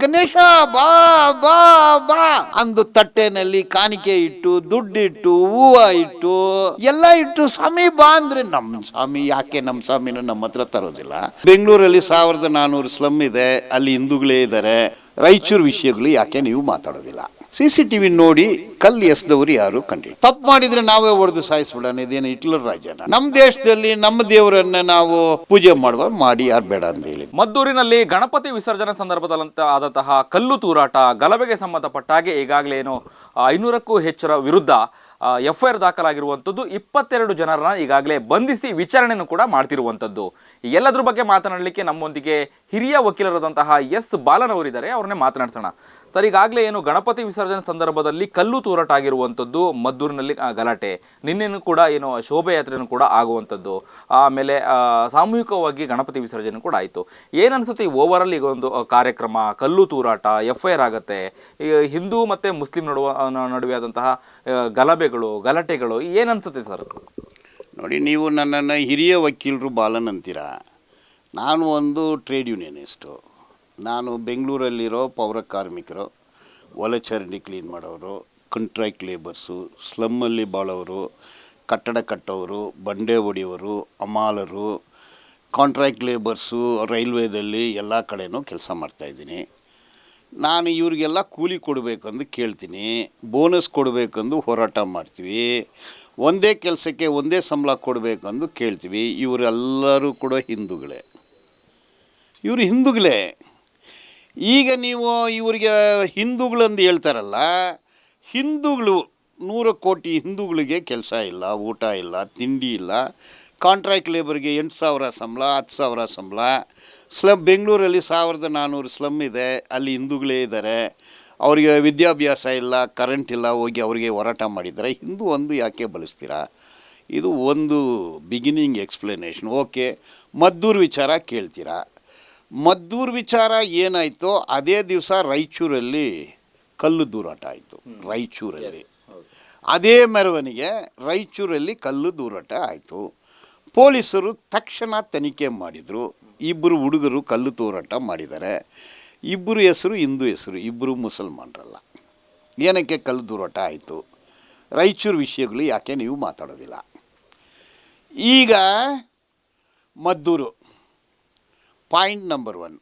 ಗಣೇಶ, ಬಾ ಬಾ ಬಾ ಅಂದು ತಟ್ಟೆನಲ್ಲಿ ಕಾಣಿಕೆ ಇಟ್ಟು, ದುಡ್ಡಿಟ್ಟು, ಹೂವ ಇಟ್ಟು, ಎಲ್ಲ ಇಟ್ಟು ಸ್ವಾಮಿ ಬಾ ಅಂದ್ರೆ ನಮ್ಮ ಸ್ವಾಮಿ ಯಾಕೆ ನಮ್ಮ ಸ್ವಾಮಿನ ನಮ್ಮ ಹತ್ರ ತರೋದಿಲ್ಲ? ಬೆಂಗಳೂರಲ್ಲಿ ಸಾವಿರದ ನಾನೂರು ಸ್ಲಮ್ ಇದೆ, ಅಲ್ಲಿ ಹಿಂದೂಗಳೇ ಇದ್ದಾರೆ. ರಾಯಚೂರು ವಿಷಯಗಳು ಯಾಕೆ ನೀವು ಮಾತಾಡೋದಿಲ್ಲ? ಸಿ ಸಿ ಟಿವಿ ನೋಡಿ ಕಲ್ಲು ಎಸ್ದವರು ಯಾರು ಕಂಡಿ ತಪ್ಪು ಮಾಡಿದ್ರೆ ನಾವೇ ಹೊಡೆದು ಸಾಯಿಸ್ಬಿಡೋಣ ಇದೇನು ಹಿಟ್ಲರ್ ರಾಜನ ನಮ್ಮ ದೇಶದಲ್ಲಿ ನಮ್ಮ ದೇವರನ್ನ ನಾವು ಪೂಜೆ ಮಾಡುವ ಮಾಡಿ ಯಾರು ಬೇಡ ಅಂತ ಹೇಳಿ ಮದ್ದೂರಿನಲ್ಲಿ ಗಣಪತಿ ವಿಸರ್ಜನೆ ಸಂದರ್ಭದಲ್ಲಂತ ಆದಂತಹ ಕಲ್ಲು ತೂರಾಟ ಗಲಭೆಗೆ ಸಂಬಂಧಪಟ್ಟಾಗೆ ಈಗಾಗಲೇ ಏನು ಐನೂರಕ್ಕೂ ಹೆಚ್ಚರ ವಿರುದ್ಧ ಎಫ್ ಐ ಆರ್ ದಾಖಲಾಗಿರುವಂಥದ್ದು ಇಪ್ಪತ್ತೆರಡು ಜನರನ್ನ ಈಗಾಗಲೇ ಬಂಧಿಸಿ ವಿಚಾರಣೆಯನ್ನು ಕೂಡ ಮಾಡ್ತಿರುವಂಥದ್ದು. ಎಲ್ಲದರ ಬಗ್ಗೆ ಮಾತನಾಡಲಿಕ್ಕೆ ನಮ್ಮೊಂದಿಗೆ ಹಿರಿಯ ವಕೀಲರಾದಂತಹ ಎಸ್ ಬಾಲನ್ ಅವರಿದ್ದಾರೆ. ಅವ್ರನ್ನೇ ಮಾತನಾಡ್ಸೋಣ. ಸರ್ ಈಗಾಗಲೇ ಏನು ಗಣಪತಿ ವಿಸರ್ಜನೆ ಸಂದರ್ಭದಲ್ಲಿ ಕಲ್ಲು ತೂರಾಟ ಆಗಿರುವಂಥದ್ದು ಮದ್ದೂರಿನಲ್ಲಿ ಗಲಾಟೆ. ನಿನ್ನೆನೂ ಕೂಡ ಏನು ಶೋಭಾಯಾತ್ರೆಯೂ ಕೂಡ ಆಗುವಂಥದ್ದು. ಆಮೇಲೆ ಸಾಮೂಹಿಕವಾಗಿ ಗಣಪತಿ ವಿಸರ್ಜನೆ ಕೂಡ ಆಯಿತು. ಏನನ್ಸುತ್ತೆ ಈ ಓವರಾಲ್ ಈಗ ಒಂದು ಕಾರ್ಯಕ್ರಮ? ಕಲ್ಲು ತೂರಾಟ ಎಫ್ ಐ ಆರ್ ಆಗುತ್ತೆ ಹಿಂದೂ ಮತ್ತು ಮುಸ್ಲಿಂ ನಡುವ ನಡುವೆ ಆದಂತಹ ಆ, ಗಲಭೆಗಳು ಗಲಾಟೆಗಳು, ಏನನ್ಸುತ್ತೆ ಸರ್? ನೋಡಿ, ನೀವು ನನ್ನನ್ನು ಹಿರಿಯ ವಕೀಲರು ಬಾಲನ್ ಅಂತೀರಾ? ನಾನು ಒಂದು ಟ್ರೇಡ್ ಯೂನಿಯನಿಸ್ಟು ನಾನು ಬೆಂಗಳೂರಲ್ಲಿರೋ ಪೌರ ಕಾರ್ಮಿಕರು ಒಲಚರಂಡಿ ಕ್ಲೀನ್ ಮಾಡೋರು ಕಾಂಟ್ರಾಕ್ಟ್ ಲೇಬರ್ಸು ಸ್ಲಮ್ಮಲ್ಲಿ ಬಾಳೋರು, ಕಟ್ಟಡ ಕಟ್ಟೋರು, ಬಂಡೆ ಹೊಡೆಯೋರು ಅಮಾಲರು ಕಾಂಟ್ರಾಕ್ಟ್ ಲೇಬರ್ಸು ರೈಲ್ವೇದಲ್ಲಿ ಎಲ್ಲ ಕಡೆಯೂ ಕೆಲಸ ಮಾಡ್ತಾಯಿದ್ದೀನಿ ನಾನು ಇವರಿಗೆಲ್ಲ ಕೂಲಿ ಕೊಡಬೇಕಂದು ಕೇಳ್ತೀನಿ, ಬೋನಸ್ ಕೊಡಬೇಕಂದು ಹೋರಾಟ ಮಾಡ್ತೀವಿ, ಒಂದೇ ಕೆಲಸಕ್ಕೆ ಒಂದೇ ಸಂಬಳ ಕೊಡಬೇಕಂದು ಕೇಳ್ತೀವಿ, ಇವರೆಲ್ಲರೂ ಕೂಡ ಹಿಂದೂಗಳೇ. ಇವರು ಹಿಂದೂಗಳೇ. ಈಗ ನೀವು ಇವರಿಗೆ ಹಿಂದೂಗಳಂದು ಹೇಳ್ತಾರಲ್ಲ, ಹಿಂದೂಗಳು ನೂರು ಕೋಟಿ ಹಿಂದೂಗಳಿಗೆ ಕೆಲಸ ಇಲ್ಲ, ಊಟ ಇಲ್ಲ, ತಿಂಡಿ ಇಲ್ಲ ಕಾಂಟ್ರಾಕ್ಟ್ ಲೇಬರ್ಗೆ ಎಂಟು ಸಾವಿರ ಸಂಬಳ, ಹತ್ತು ಸಾವಿರ ಸಂಬಳ ಸ್ಲಮ್ ಬೆಂಗಳೂರಲ್ಲಿ ಸಾವಿರದ ನಾನ್ನೂರು ಸ್ಲಮ್ ಇದೆ ಅಲ್ಲಿ ಹಿಂದೂಗಳೇ ಇದ್ದಾರೆ. ಅವರಿಗೆ ವಿದ್ಯಾಭ್ಯಾಸ ಇಲ್ಲ ಕರೆಂಟ್ ಇಲ್ಲ ಹೋಗಿ ಅವರಿಗೆ ಹೋರಾಟ ಮಾಡಿದ್ದಾರೆ. ಹಿಂದೂ ಒಂದು ಯಾಕೆ ಬಳಸ್ತೀರಾ? ಇದು ಒಂದು ಬಿಗಿನಿಂಗ್ ಎಕ್ಸ್ಪ್ಲನೇಷನ್ ಓಕೆ ಮದ್ದೂರು ವಿಚಾರ ಕೇಳ್ತೀರಾ? ಮದ್ದೂರು ವಿಚಾರ ಏನಾಯಿತೋ ಅದೇ ದಿವಸ ರಾಯಚೂರಲ್ಲಿ ಕಲ್ಲು ದೂರಾಟ ಆಯಿತು ರಾಯಚೂರಲ್ಲಿ. ಅದೇ ಮೆರವಣಿಗೆ ರಾಯಚೂರಲ್ಲಿ ಕಲ್ಲು ದೂರಾಟ ಆಯಿತು. ಪೊಲೀಸರು ತಕ್ಷಣ ತನಿಖೆ ಮಾಡಿದರು. ಇಬ್ಬರು ಹುಡುಗರು ಕಲ್ಲು ತೋರಾಟ ಮಾಡಿದ್ದಾರೆ. ಇಬ್ಬರು ಹೆಸರು ಹಿಂದೂ ಹೆಸರು, ಇಬ್ಬರು ಮುಸಲ್ಮಾನರಲ್ಲ. ಏನಕ್ಕೆ ಕಲ್ಲು ತೋರಾಟ ಆಯಿತು? ರಾಯಚೂರು ವಿಷಯಗಳು ಯಾಕೆ ನೀವು ಮಾತಾಡೋದಿಲ್ಲ? ಈಗ ಮದ್ದೂರು ಪಾಯಿಂಟ್ ನಂಬರ್ ಒನ್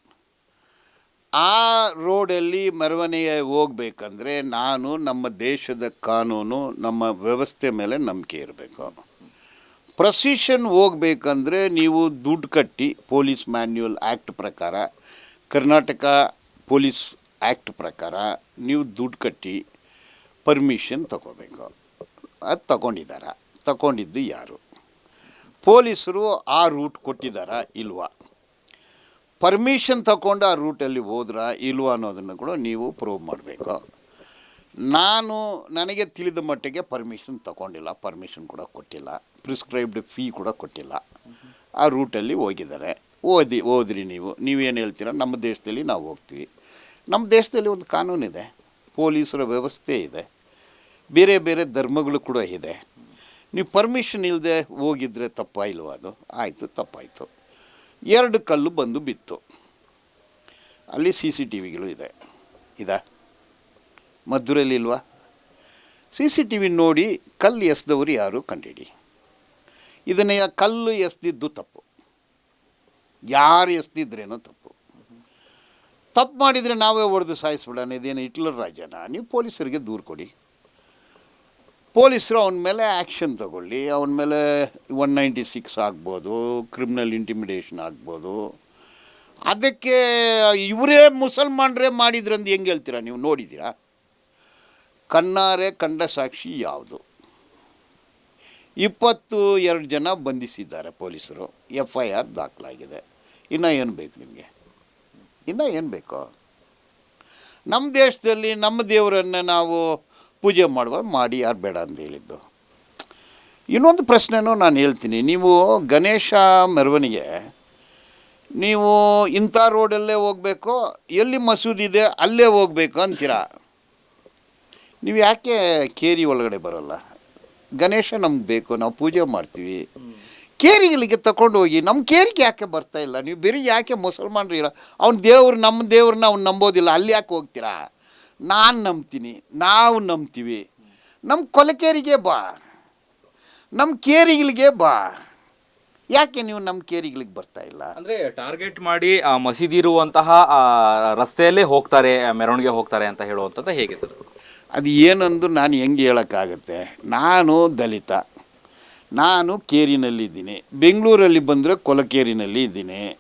ಆ ರೋಡಲ್ಲಿ ಮೆರವಣಿಗೆ ಹೋಗ್ಬೇಕಂದ್ರೆ ನಾನು ನಮ್ಮ ದೇಶದ ಕಾನೂನು, ನಮ್ಮ ವ್ಯವಸ್ಥೆ ಮೇಲೆ ನಂಬಿಕೆ ಇರಬೇಕು. ಪ್ರೊಸಿಷನ್ ಹೋಗಬೇಕಂದ್ರೆ ನೀವು ದುಡ್ಡು ಕಟ್ಟಿ ಪೊಲೀಸ್ ಮ್ಯಾನ್ಯುವಲ್ ಆ್ಯಕ್ಟ್ ಪ್ರಕಾರ ಕರ್ನಾಟಕ ಪೊಲೀಸ್ ಆ್ಯಕ್ಟ್ ಪ್ರಕಾರ ನೀವು ದುಡ್ಡು ಕಟ್ಟಿ ಪರ್ಮಿಷನ್ ತಗೋಬೇಕು. ಅದು ತಗೊಂಡಿದ್ದಾರ ತಗೊಂಡಿದ್ದು ಯಾರು? ಪೊಲೀಸರು ಆ ರೂಟ್ ಕೊಟ್ಟಿದ್ದಾರಾ ಇಲ್ವಾ? ಪರ್ಮಿಷನ್ ತಗೊಂಡು ಆ ರೂಟಲ್ಲಿ ಹೋದ್ರಾ ಇಲ್ವಾ ಅನ್ನೋದನ್ನು ಕೂಡ ನೀವು ಪ್ರೂವ್ ಮಾಡಬೇಕು. ನಾನು ನನಗೆ ತಿಳಿದ ಮಟ್ಟಿಗೆ ಪರ್ಮಿಷನ್ ತಗೊಂಡಿಲ್ಲ ಪರ್ಮಿಷನ್ ಕೂಡ ಕೊಟ್ಟಿಲ್ಲ ಪ್ರಿಸ್ಕ್ರೈಬ್ಡ್ ಫೀ ಕೂಡ ಕೊಟ್ಟಿಲ್ಲ. ಆ ರೂಟಲ್ಲಿ ಹೋಗಿದ್ದಾರೆ. ಓದಿ ಓದ್ರಿ ನೀವು. ನೀವೇನು ಹೇಳ್ತೀರ? ನಮ್ಮ ದೇಶದಲ್ಲಿ ನಾವು ಹೋಗ್ತೀವಿ. ನಮ್ಮ ದೇಶದಲ್ಲಿ ಒಂದು ಕಾನೂನಿದೆ. ಪೊಲೀಸರ ವ್ಯವಸ್ಥೆ ಇದೆ. ಬೇರೆ ಬೇರೆ ಧರ್ಮಗಳು ಕೂಡ ಇದೆ. ನೀವು ಪರ್ಮಿಷನ್ ಇಲ್ಲದೆ ಹೋಗಿದ್ರೆ ತಪ್ಪಾಯಿಲ್ವ ಅದು? ಆಯಿತು ತಪ್ಪಾಯಿತು. ಎರಡು ಕಲ್ಲು ಬಂದು ಬಿತ್ತು. ಅಲ್ಲಿ ಸಿ ಸಿ ಟಿ ವಿಗಳು ಇದೆ. ಇದಾ? ಮದ್ದೂರಲ್ಲಿ ಇಲ್ವಾ? ಸಿ ಸಿ ಟಿ ವಿ ನೋಡಿ ಕಲ್ಲು ಎಸ್ದವರು ಯಾರು ಕಂಡಿಡಿ? ಇದನ್ನ ಕಲ್ಲು ಎಸ್ದಿದ್ದು ತಪ್ಪು. ಯಾರು ಎಸ್ದಿದ್ರೇನೋ ತಪ್ಪು. ತಪ್ಪು ಮಾಡಿದರೆ ನಾವೇ ಹೊಡೆದು ಸಾಯಿಸ್ಬಿಡೋಣ, ಇದೇನು ಹಿಟ್ಲರ್ ರಾಜನ? ನೀವು ಪೊಲೀಸರಿಗೆ ದೂರು ಕೊಡಿ. ಪೊಲೀಸರು ಅವನ ಮೇಲೆ ಆ್ಯಕ್ಷನ್ ತಗೊಳ್ಳಿ. ಅವನ ಮೇಲೆ ಒನ್ ನೈಂಟಿ ಸಿಕ್ಸ್ ಆಗ್ಬೋದು, ಕ್ರಿಮಿನಲ್ ಇಂಟಿಮಿಡೇಷನ್ ಆಗ್ಬೋದು. ಅದಕ್ಕೆ ಇವರೇ ಮುಸಲ್ಮಾನರೇ ಮಾಡಿದ್ರಂದು ಹೆಂಗೆ ಹೇಳ್ತೀರಾ? ನೀವು ನೋಡಿದ್ದೀರಾ? ಕಣ್ಣಾರೆ ಕಂಡ ಸಾಕ್ಷಿ ಯಾವುದು? ಇಪ್ಪತ್ತು ಎರಡು ಜನ ಬಂಧಿಸಿದ್ದಾರೆ ಪೊಲೀಸರು. ಎಫ್ ಐ ಆರ್ ದಾಖಲಾಗಿದೆ. ಇನ್ನೂ ಏನು ಬೇಕು ನಿಮಗೆ? ಇನ್ನೂ ಏನು ಬೇಕು? ನಮ್ಮ ದೇಶದಲ್ಲಿ ನಮ್ಮ ದೇವರನ್ನು ನಾವು ಪೂಜೆ ಮಾಡುವ ಮಾಡಿ ಯಾರು ಬೇಡ ಅಂತ ಹೇಳಿದ್ದು. ಇನ್ನೊಂದು ಪ್ರಶ್ನೆನೂ ನಾನು ಹೇಳ್ತೀನಿ. ನೀವು ಗಣೇಶ ಮೆರವಣಿಗೆ, ನೀವು ಇಂಥ ರೋಡಲ್ಲೇ ಹೋಗಬೇಕು, ಎಲ್ಲಿ ಮಸೂದಿ ಇದೆ ಅಲ್ಲೇ ಹೋಗ್ಬೇಕು ಅಂತೀರಾ? ನೀವು ಯಾಕೆ ಕೇರಿ ಒಳಗಡೆ ಬರೋಲ್ಲ? ಗಣೇಶ ನಮ್ಗೆ ಬೇಕು ನಾವು ಪೂಜೆ ಮಾಡ್ತೀವಿ. ಕೇರಿಗಳಿಗೆ ತಗೊಂಡು ಹೋಗಿ ನಮ್ಮ ಕೇರಿಗೆ ಯಾಕೆ ಬರ್ತಾ ಇಲ್ಲ? ನೀವು ಬೇರೆ ಯಾಕೆ ಮುಸಲ್ಮಾನರು ಇಲ್ಲ ಅವ್ನ ದೇವ್ರು ನಮ್ಮ ದೇವ್ರನ್ನ ಅವ್ನು ನಂಬೋದಿಲ್ಲ ಅಲ್ಲಿ ಯಾಕೆ ಹೋಗ್ತೀರಾ? ನಾನು ನಂಬ್ತೀನಿ ನಾವು ನಂಬ್ತೀವಿ. ನಮ್ಮ ಕೊಲಕೇರಿಗೆ ಬಾ. ನಮ್ಮ ಕೇರಿಗಳಿಗೆ ಬಾ. ಯಾಕೆ ನೀವು ನಮ್ಮ ಕೇರಿಗಳಿಗೆ ಬರ್ತಾ ಇಲ್ಲ? ಅಂದ್ರೆ ಟಾರ್ಗೆಟ್ ಮಾಡಿ ಆ, ಮಸೀದಿ ಇರುವಂತಹ ರಸ್ತೆಯಲ್ಲೇ ಹೋಗ್ತಾರೆ ಮೆರವಣಿಗೆ ಹೋಗ್ತಾರೆ ಅಂತ ಹೇಳುವಂಥದ್ದು ಹೇಗೆ ಸರ್? ಅದು ಏನಂದು ನಾನು ಹೆಂಗೆ ಹೇಳೋಕ್ಕಾಗತ್ತೆ? ನಾನು ದಲಿತ. ನಾನು ಕೇರಿನಲ್ಲಿದ್ದೀನಿ ಬೆಂಗಳೂರಲ್ಲಿ ಬಂದರೆ ಕೊಲಕೇರಿನಲ್ಲಿ ಇದ್ದೀನಿ.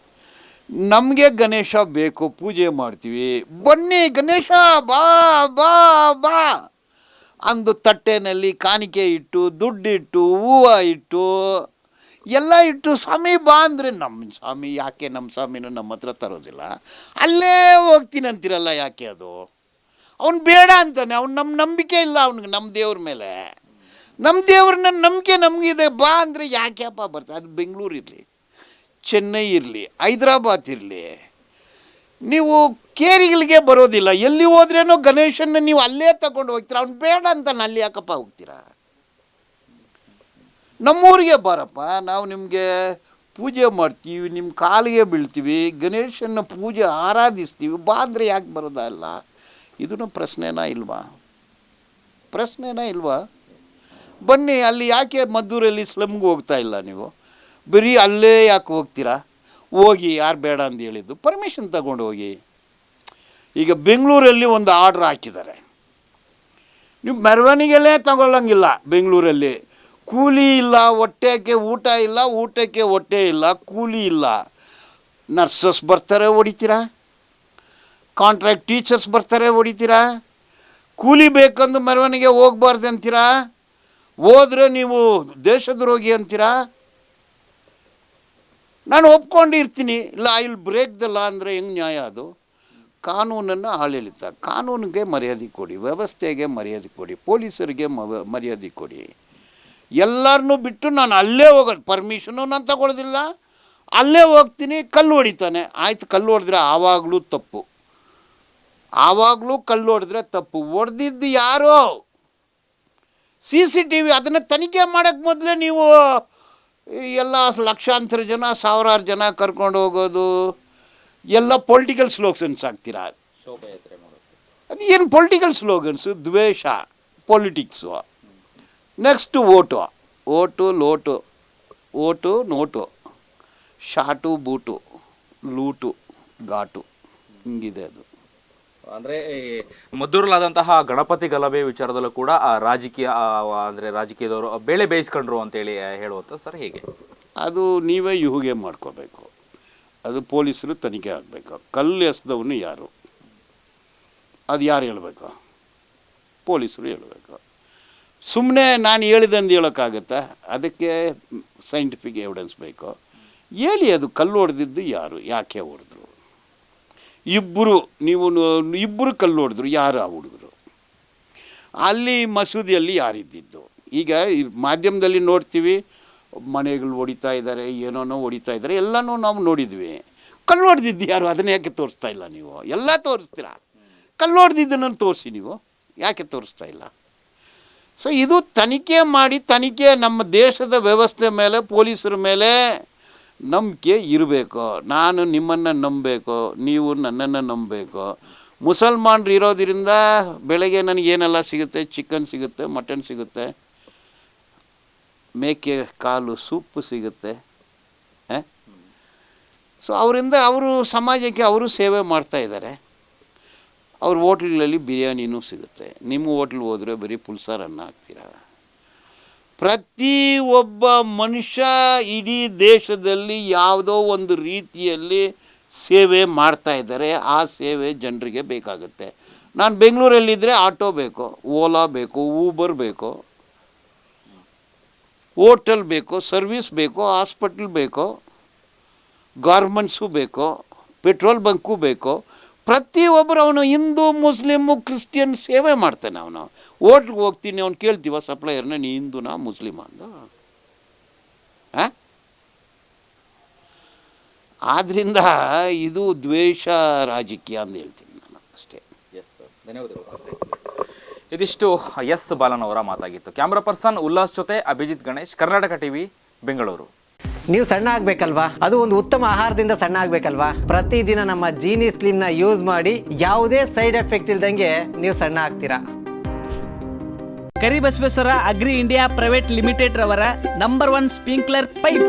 ನಮಗೆ ಗಣೇಶ ಬೇಕು, ಪೂಜೆ ಮಾಡ್ತೀವಿ. ಬನ್ನಿ ಗಣೇಶ, ಬಾ ಬಾ ಬಾ ಅಂದು ತಟ್ಟೆನಲ್ಲಿ ಕಾಣಿಕೆ ಇಟ್ಟು, ದುಡ್ಡಿಟ್ಟು, ಹೂವು ಇಟ್ಟು, ಎಲ್ಲ ಇಟ್ಟು ಸ್ವಾಮಿ ಬಾ ಅಂದರೆ ನಮ್ಮ ಸ್ವಾಮಿ, ಯಾಕೆ ನಮ್ಮ ಸ್ವಾಮಿನೂ ನಮ್ಮ ಹತ್ರ ತರೋದಿಲ್ಲ? ಅಲ್ಲೇ ಹೋಗ್ತೀನಿ ಅಂತೀರಲ್ಲ ಯಾಕೆ ಅದು? ಅವ್ನು ಬೇಡ ಅಂತಾನೆ, ಅವ್ನು ನಮ್ಮ ನಂಬಿಕೆ ಇಲ್ಲ ಅವ್ನಿಗೆ ನಮ್ಮ ದೇವ್ರ ಮೇಲೆ. ನಮ್ಮ ದೇವ್ರನ್ನ ನಂಬಿಕೆ ನಮಗಿದೆ ಬಾ ಅಂದರೆ ಯಾಕ್ಯಾಪ ಬರ್ತದೆ ಅದು ಬೆಂಗಳೂರು ಇರಲಿ, ಚೆನ್ನೈ ಇರಲಿ, ಹೈದ್ರಾಬಾದ್ ಇರಲಿ. ನೀವು ಕೇರಿಗಳಿಗೆ ಬರೋದಿಲ್ಲ, ಎಲ್ಲಿ ಹೋದ್ರೇನೋ ಗಣೇಶನ್ನ ನೀವು ಅಲ್ಲೇ ತಗೊಂಡು ಹೋಗ್ತೀರಾ, ಅವ್ನು ಬೇಡ ಅಂತ ಅಲ್ಲಿ ಯಾಕಪ್ಪ ಹೋಗ್ತೀರಾ? ನಮ್ಮೂರಿಗೆ ಬಾರಪ್ಪ, ನಾವು ನಿಮಗೆ ಪೂಜೆ ಮಾಡ್ತೀವಿ ನಿಮ್ಮ ಕಾಲಿಗೆ ಬೀಳ್ತೀವಿ ಗಣೇಶನ ಪೂಜೆ ಆರಾಧಿಸ್ತೀವಿ, ಬಾ ಅಂದರೆ ಯಾಕೆ ಬರೋದಲ್ಲ ಇದನ್ನು ಪ್ರಶ್ನೆನಾ ಇಲ್ವಾ? ಪ್ರಶ್ನೆನಾ ಇಲ್ವಾ? ಬನ್ನಿ, ಅಲ್ಲಿ ಯಾಕೆ ಮದ್ದೂರಲ್ಲಿ ಸ್ಲಮ್ಗೆ ಹೋಗ್ತಾ ಇಲ್ಲ ನೀವು? ಬರೀ ಅಲ್ಲೇ ಯಾಕೆ ಹೋಗ್ತೀರಾ? ಹೋಗಿ, ಯಾರು ಬೇಡ ಅಂತ ಹೇಳಿದ್ದು. ಪರ್ಮಿಷನ್ ತಗೊಂಡು ಹೋಗಿ. ಈಗ ಬೆಂಗಳೂರಲ್ಲಿ ಒಂದು ಆರ್ಡ್ರ್ ಹಾಕಿದ್ದಾರೆ. ನೀವು ಮೆರವಣಿಗೆಲೇ ತಗೊಳ್ಳಂಗಿಲ್ಲ ಬೆಂಗಳೂರಲ್ಲಿ. ಕೂಲಿ ಇಲ್ಲ, ಹೊಟ್ಟೆಗೆ ಊಟ ಇಲ್ಲ, ಊಟಕ್ಕೆ ಹೊಟ್ಟೆ ಇಲ್ಲ, ಕೂಲಿ ಇಲ್ಲ. ನರ್ಸಸ್ ಬರ್ತಾರೆ, ಹೊಡಿತೀರಾ? ಕಾಂಟ್ರಾಕ್ಟ್ ಟೀಚರ್ಸ್ ಬರ್ತಾರೆ ಹೊಡಿತೀರಾ? ಕೂಲಿ ಬೇಕಂದು ಮೆರವಣಿಗೆ ಹೋಗ್ಬಾರ್ದು ಅಂತೀರಾ? ಹೋದ್ರೆ ನೀವು ದೇಶದ್ರೋಗಿ ಅಂತೀರಾ? ನಾನು ಒಪ್ಕೊಂಡಿರ್ತೀನಿ. ಇಲ್ಲ I will break the law ಅಂದರೆ ಹೆಂಗೆ ನ್ಯಾಯ ಅದು? ಕಾನೂನನ್ನು ಆಳಿಲಿತ ಕಾನೂನಿಗೆ ಮರ್ಯಾದೆ ಕೊಡಿ, ವ್ಯವಸ್ಥೆಗೆ ಮರ್ಯಾದೆ ಕೊಡಿ, ಪೊಲೀಸರಿಗೆ ಮರ್ಯಾದೆ ಕೊಡಿ. ಎಲ್ಲರನ್ನೂ ಬಿಟ್ಟು ನಾನು ಅಲ್ಲೇ ಹೋಗೋದು ಪರ್ಮಿಷನು ನಾನು ತಗೊಳ್ಳೋದಿಲ್ಲ ಅಲ್ಲೇ ಹೋಗ್ತೀನಿ, ಕಲ್ಲು ಹೊಡಿತಾನೆ. ಆಯ್ತು, ಕಲ್ಲು ಹೊಡೆದ್ರೆ ಆವಾಗಲೂ ತಪ್ಪು. ಆವಾಗಲೂ ಕಲ್ಲು ಹೊಡೆದ್ರೆ ತಪ್ಪು. ಹೊಡೆದಿದ್ದು ಯಾರೋ? ಸಿ ಸಿ ಟಿ ವಿ ಅದನ್ನು ತನಿಖೆ ಮಾಡೋಕ್ಕೆ ಮೊದಲೇ ನೀವು ಎಲ್ಲ ಲಕ್ಷಾಂತರ ಜನ ಸಾವಿರಾರು ಜನ ಕರ್ಕೊಂಡು ಹೋಗೋದು ಎಲ್ಲ ಪೊಲಿಟಿಕಲ್ ಸ್ಲೋಗನ್ಸ್ ಆಗ್ತೀರಾ? ಅದು ಏನು ಪೊಲಿಟಿಕಲ್ ಸ್ಲೋಗನ್ಸು? ದ್ವೇಷ politics. Next vote. Vote ಲೋಟು. Vote note. Shot boot. Loot ಘಾಟು. ಹಿಂಗಿದೆ ಅದು. ಅಂದ್ರೆ ಈ ಮದ್ದೂರಲ್ಲಾದಂತಹ ಗಣಪತಿ ಗಲಭೆ ವಿಚಾರದಲ್ಲೂ ಕೂಡ, ಆ ರಾಜಕೀಯ ಅಂದ್ರೆ ರಾಜಕೀಯದವರು ಬೇಳೆ ಬೇಯಿಸ್ಕೊಂಡ್ರು ಅಂತೇಳಿ ಹೇಳುವಂತ ಸರ್ ಹೇಗೆ? ಅದು ನೀವೇ ಯುಹುಗೆ ಮಾಡ್ಕೋಬೇಕು. ಅದು ಪೊಲೀಸರು ತನಿಖೆ ಆಗಬೇಕು. ಕಲ್ಲು ಎಸ್ದವನು ಯಾರು? ಅದು ಯಾರು ಹೇಳಬೇಕು? ಪೊಲೀಸರು ಹೇಳಬೇಕು. ಸುಮ್ಮನೆ ನಾನು ಹೇಳಿದಂದು ಹೇಳೋಕ್ಕಾಗತ್ತಾ? ಅದಕ್ಕೆ ಸೈಂಟಿಫಿಕ್ ಎವಿಡೆನ್ಸ್ ಬೇಕು. ಹೇಳಿ ಅದು ಕಲ್ಲು ಹೊಡೆದಿದ್ದು ಯಾರು? ಯಾಕೆ ಹೊಡೆದ್ರು? ಇಬ್ಬರು ನೀವು ಇಬ್ಬರು ಕಲ್ಲು ಹೊಡೆದ್ರು, ಯಾರು ಆ ಹುಡುಗರು? ಅಲ್ಲಿ ಮಸೂದಿಯಲ್ಲಿ ಯಾರಿದ್ದಿದ್ದು? ಈಗ ಈ ಮಾಧ್ಯಮದಲ್ಲಿ ನೋಡ್ತೀವಿ, ಮನೆಗಳು ಹೊಡಿತಾ ಇದ್ದಾರೆ, ಏನೋನೋ ಹೊಡಿತಾ ಇದ್ದಾರೆ, ಎಲ್ಲನೂ ನಾವು ನೋಡಿದ್ವಿ. ಕಲ್ಲು ಹೊಡೆದಿದ್ದು ಯಾರು? ಅದನ್ನ ಯಾಕೆ ತೋರಿಸ್ತಾ ಇಲ್ಲ ನೀವು? ಎಲ್ಲ ತೋರಿಸ್ತೀರಾ? ಕಲ್ಲು ಹೊಡೆದಿದ್ದನ್ನು ತೋರಿಸಿ ನೀವು. ಯಾಕೆ ತೋರಿಸ್ತಾ ಇಲ್ಲ? ಸೊ ಇದು ತನಿಖೆ ಮಾಡಿ, ತನಿಖೆ ನಮ್ಮ ದೇಶದ ವ್ಯವಸ್ಥೆ ಮೇಲೆ, ಪೊಲೀಸರ ಮೇಲೆ ನಂಬಿಕೆ ಇರಬೇಕು. ನಾನು ನಿಮ್ಮನ್ನು ನಂಬಬೇಕು ನೀವು ನನ್ನನ್ನು ನಂಬಬೇಕು ಮುಸಲ್ಮಾನರು ಇರೋದರಿಂದ ಬೆಳಗ್ಗೆ ನನಗೆ ಏನೆಲ್ಲ ಸಿಗುತ್ತೆ? ಚಿಕನ್ ಸಿಗುತ್ತೆ ಮಟನ್ ಸಿಗುತ್ತೆ, ಮೇಕೆ ಕಾಲು ಸೂಪ್ ಸಿಗುತ್ತೆ ಸೊ ಅವರಿಂದ ಅವರು ಸಮಾಜಕ್ಕೆ ಅವರು ಸೇವೆ ಮಾಡ್ತಾ ಇದ್ದಾರೆ. ಅವ್ರ ಹೋಟ್ಲ್ಗಳಲ್ಲಿ ಬಿರಿಯಾನಿನೂ ಸಿಗುತ್ತೆ. ನಿಮ್ಮ ಹೋಟ್ಲ್ ಹೋದರೆ ಬರೀ ಪುಲ್ಸಾರನ್ನು ಹಾಕ್ತೀರಾ? ಪ್ರತಿ ಒಬ್ಬ ಮನುಷ್ಯ ಇಡೀ ದೇಶದಲ್ಲಿ ಯಾವುದೋ ಒಂದು ರೀತಿಯಲ್ಲಿ ಸೇವೆ ಮಾಡ್ತಾ ಇದ್ದಾರೆ. ಆ ಸೇವೆ ಜನರಿಗೆ ಬೇಕಾಗುತ್ತೆ. ನಾನು ಬೆಂಗಳೂರಲ್ಲಿದ್ದರೆ ಆಟೋ ಬೇಕು, ಓಲಾ ಬೇಕು, ಊಬರ್ ಬೇಕು, ಹೋಟೆಲ್ ಬೇಕು, ಸರ್ವಿಸ್ ಬೇಕು, ಹಾಸ್ಪಿಟ್ಲ್ ಬೇಕು, ಗಾರ್ಮೆಂಟ್ಸು ಬೇಕು, ಪೆಟ್ರೋಲ್ ಬಂಕು ಬೇಕು ಪ್ರತಿಯೊಬ್ಬರು ಅವನು ಹಿಂದೂ, ಮುಸ್ಲಿಮು, ಕ್ರಿಶ್ಚಿಯನ್ ಸೇವೆ ಮಾಡ್ತಾನೆ ಅವನು. ಓಟ್ಗೆ ಹೋಗ್ತೀನಿ, ಅವ್ನು ಕೇಳ್ತೀವ ಸಪ್ಲೈಯರ್ನ, ನೀ ಹಿಂದೂನಾ ಮುಸ್ಲಿಮ ಅಂದ? ಆದ್ರಿಂದ ಇದು ದ್ವೇಷ ರಾಜಕೀಯ ಅಂತ ಹೇಳ್ತೀನಿ ನಾನು ಅಷ್ಟೇ. ಎಸ್ ಧನ್ಯವಾದಗಳು ಇದಿಷ್ಟು ಎಸ್ ಬಾಲನ್ ಅವರ ಮಾತಾಗಿತ್ತು. ಕ್ಯಾಮ್ರಾ ಪರ್ಸನ್ ಉಲ್ಲಾಸ್ ಜೊತೆ ಅಭಿಜಿತ್ ಗಣೇಶ್, ಕರ್ನಾಟಕ ಟಿವಿ ಬೆಂಗಳೂರು. ನೀವು ಸಣ್ಣ ಆಗ್ಬೇಕಲ್ವಾ? ಅದು ಒಂದು ಉತ್ತಮ ಆಹಾರದಿಂದ ಸಣ್ಣ ಆಗ್ಬೇಕಲ್ವಾ? ಪ್ರತಿದಿನ ನಮ್ಮ ಜೀನಿ ಸ್ಲಿಮ್ನ ಯೂಸ್ ಮಾಡಿ ಯಾವುದೇ ಸೈಡ್ ಎಫೆಕ್ಟ್ ಇಲ್ದಂಗೆ ನೀವು ಸಣ್ಣ ಆಗ್ತೀರಾ. Karibasaveshwara agri India private limited ರವರ ನಂಬರ್ ಒನ್ ಸ್ಪ್ರಿಂಕ್ಲರ್ ಪೈಪ್